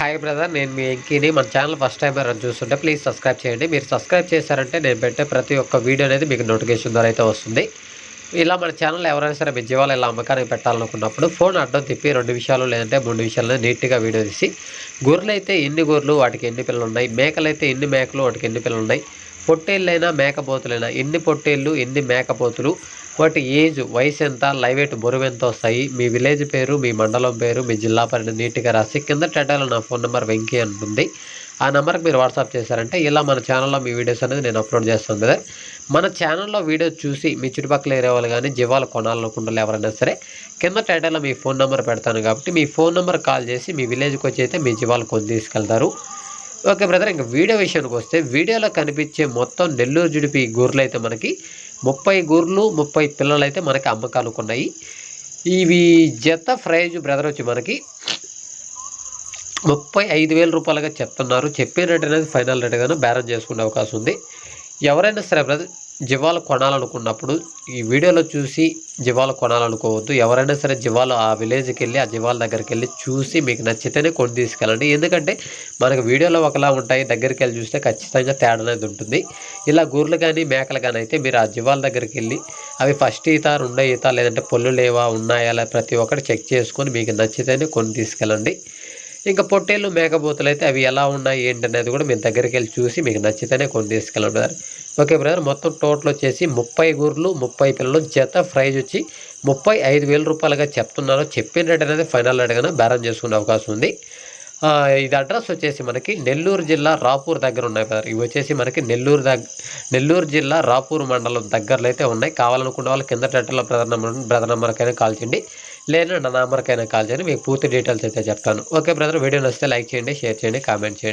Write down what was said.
Hi brother నేను మీ ఎంకీని మన channel first time ఎవరైనా చూస్తుంటే ప్లీజ్ సబ్స్క్రైబ్ చేయండి. మీరు సబ్స్క్రైబ్ చేశారంటే నేను పెట్టే ప్రతి ఒక్క వీడియో అనేది మీకు నోటిఫికేషన్ ద్వారా అయితే వస్తుంది. ఇలా మన ఛానల్ ఎవరైనా సరే మీ జీవాలు ఇలా అమ్మకానికి పెట్టాలనుకున్నప్పుడు ఫోన్ అడ్డం తిప్పి రెండు విషయాలు లేదంటే మూడు విషయాలు నీట్గా వీడియో తీసి గొర్రెలు అయితే ఎన్ని గొర్రెలు వాటికి ఎన్ని పిల్లలు ఉన్నాయి? మేకలు అయితే ఎన్ని మేకలు వాటికి ఎన్ని పిల్లలు ఉన్నాయి? పొట్టేళ్ళైనా మేకపోతులైనా ఎన్ని పొట్టేళ్ళు ఎన్ని మేకపోతులు బట్ ఏజ్ వయసు ఎంత లైవ్ ఎయిట్ బరువు ఎంత వస్తాయి మీ విలేజ్ పేరు మీ మండలం పేరు మీ జిల్లా పేరు నీట్గా రాసి కింద టైటిల్ నా ఫోన్ నెంబర్ వెంకీ అంటుంది ఆ నెంబర్కి మీరు వాట్సాప్ చేశారంటే ఇలా మన ఛానల్లో మీ వీడియోస్ అనేది నేను అప్లోడ్ చేస్తాను కదా మన ఛానల్లో వీడియో చూసి మీ చుట్టుపక్కల ఏరే వాళ్ళు కానీ జీవాలు కొనాలనుకుంటున్నారు ఎవరైనా సరే కింద టైటిల్లో మీ ఫోన్ నెంబర్ పెడతాను కాబట్టి మీ ఫోన్ నెంబర్ కాల్ చేసి మీ విలేజ్కి వచ్చి అయితే మీ జీవాలు కొని తీసుకెళ్తారు. ఓకే బ్రదర్ ఇంకా వీడియో విషయానికి వస్తే వీడియోలో కనిపించే మొత్తం నెల్లూరు జుడిపి గూర్లు అయితే మనకి ముప్పై గూర్లు ముప్పై పిల్లలు అయితే మనకి అమ్మకాలు ఉన్నాయి ఇవి జత ప్రైజ్ బ్రదర్ వచ్చి మనకి ముప్పై ఐదు వేల రూపాయలుగా చెప్తున్నారు. చెప్పిన రేట్ అనేది ఫైనల్ రేట్ కానీ బేరం చేసుకునే అవకాశం ఉంది. ఎవరైనా సరే బ్రదర్ జీవాలు కొనాలనుకున్నప్పుడు ఈ వీడియోలో చూసి జీవాలు కొనాలనుకోవద్దు. ఎవరైనా సరే జీవాలు ఆ విలేజ్కి వెళ్ళి ఆ జీవాల దగ్గరికి వెళ్ళి చూసి మీకు నచ్చితేనే కొని తీసుకెళ్ళండి. ఎందుకంటే మనకు వీడియోలో ఒకలా ఉంటాయి. దగ్గరికి వెళ్ళి చూస్తే ఖచ్చితంగా తేడా అనేది ఉంటుంది. ఇలా గూర్లు కానీ మేకలు కానీ అయితే మీరు ఆ జీవాల దగ్గరికి వెళ్ళి అవి ఫస్ట్ ఈత రెండో ఈత లేదంటే పొల్లు లేవా ఉన్నాయా ప్రతి ఒక్కటి చెక్ చేసుకొని మీకు నచ్చితేనే కొని తీసుకెళ్ళండి. ఇంకా పొట్టేళ్ళు మేకపోతులు అయితే అవి ఎలా ఉన్నాయి ఏంటి అనేది కూడా మేము దగ్గరికి వెళ్ళి చూసి మీకు నచ్చితేనే కొన్ని తీసుకెళ్ళండి బ్రదర్. ఓకే బ్రదర్ మొత్తం టోటల్ వచ్చేసి ముప్పై గూర్లు ముప్పై పిల్లలు జత ప్రైజ్ వచ్చి ముప్పై ఐదు వేల రూపాయలుగా చెప్తున్నారు చెప్పిన రేట్ అనేది ఫైనల్ రేట్ గానే బేరం చేసుకునే అవకాశం ఉంది. ఇది అడ్రస్ వచ్చేసి మనకి నెల్లూరు జిల్లా రాపూర్ దగ్గర ఉన్నాయి బ్రదర్. ఇవి వచ్చేసి మనకి నెల్లూరు దగ్గర నెల్లూరు జిల్లా రాపూర్ మండలం దగ్గరలో అయితే ఉన్నాయి. కావాలనుకున్న వాళ్ళు కింద టెట్లో బ్రదర్ నెంబర్ బ్రదర్ నెంబర్కైనా కాల్ చేయండి. లేదంటే నా నెంబర్కైనా కాల్ చేయండి మీకు పూర్తి డీటెయిల్స్ అయితే చెప్తాను. ఓకే బ్రదర్ వీడియో నచ్చితే లైక్ చేయండి షేర్ చేయండి కామెంట్ చేయండి.